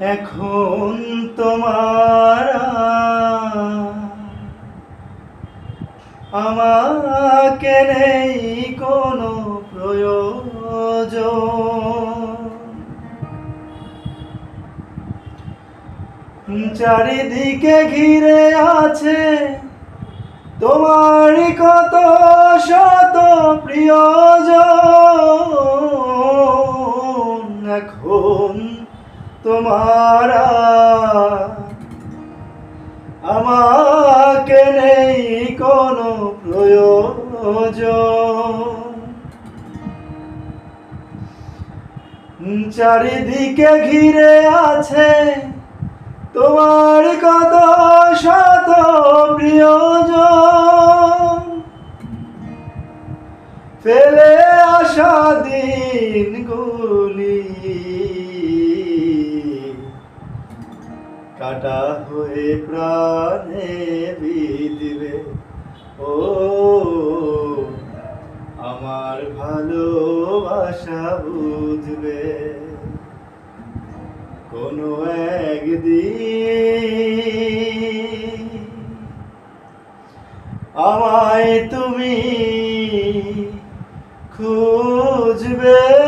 এখন তোমার আমাকে নেই কোনো প্রয়োজন। চারিদিকে ঘিরে আছে তোমার কত শত প্রিয়জন তোমার আমাকে নেই কোনো প্রয়োজন। চারিদিকে ঘিরে আছে তোমার কত শত প্রিয়জন। ফেলে আসা দিনগুলি কাটা হয়ে প্রাণে বিদিবে ও আমার ভালোবাসা বুঝবে। কোনো একদিন আমায় তুমি খুঁজবে।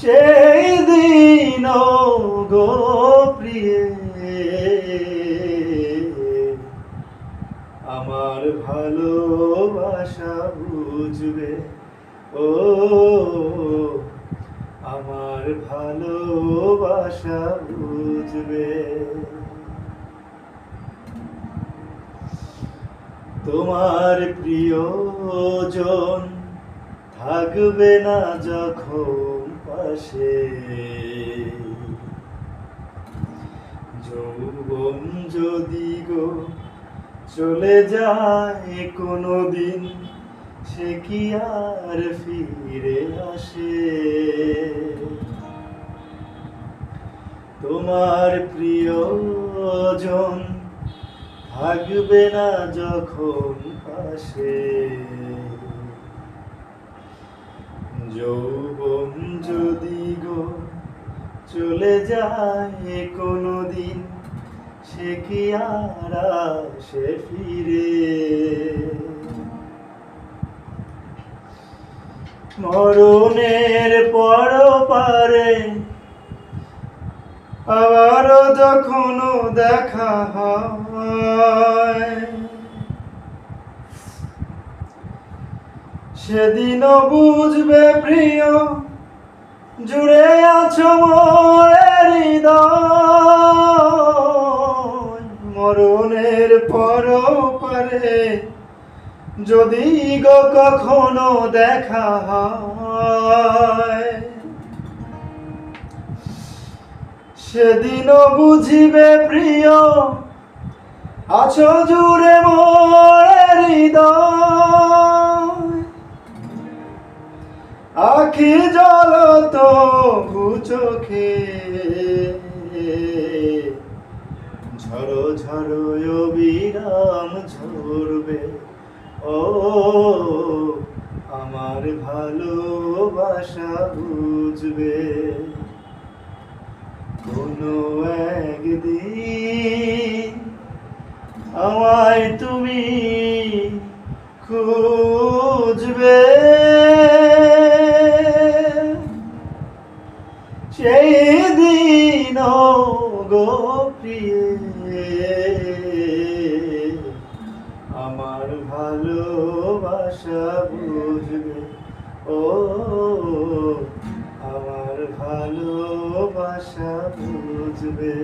সেই দিন গো প্রিয়ে। আমার ভালোবাসা বুঝবে, ও আমার ভালোবাসা বুঝবে। তোমার প্রিয়জন থাকবে না যখন পাশে যৌবন যদি গো চলে যায় কোনো দিন সে কি আর ফিরে আসে? তোমার প্রিয়জন থাকবে না যখন পাশে যৌবন চলে যায় কোনো দিন সে কি আর সে ফিরে? মরণের পর পারে আবারও যখন দেখা হয়, সেদিনও বুঝবে প্রিয় জুড়ে আছো মোর মরণের পর পারে যদি গো কখনো দেখা হয়, সেদিনও বুঝিবে প্রিয়, আছো জুড়ে মোর চোখে। ঝড়ো ঝড়ো অবিরাম ঝরবে। ও আমার ভালোবাসা বুঝবে। কোনো একদিন আমায় তুমি খুঁজবে আমার ভালোবাসা বুঝবে।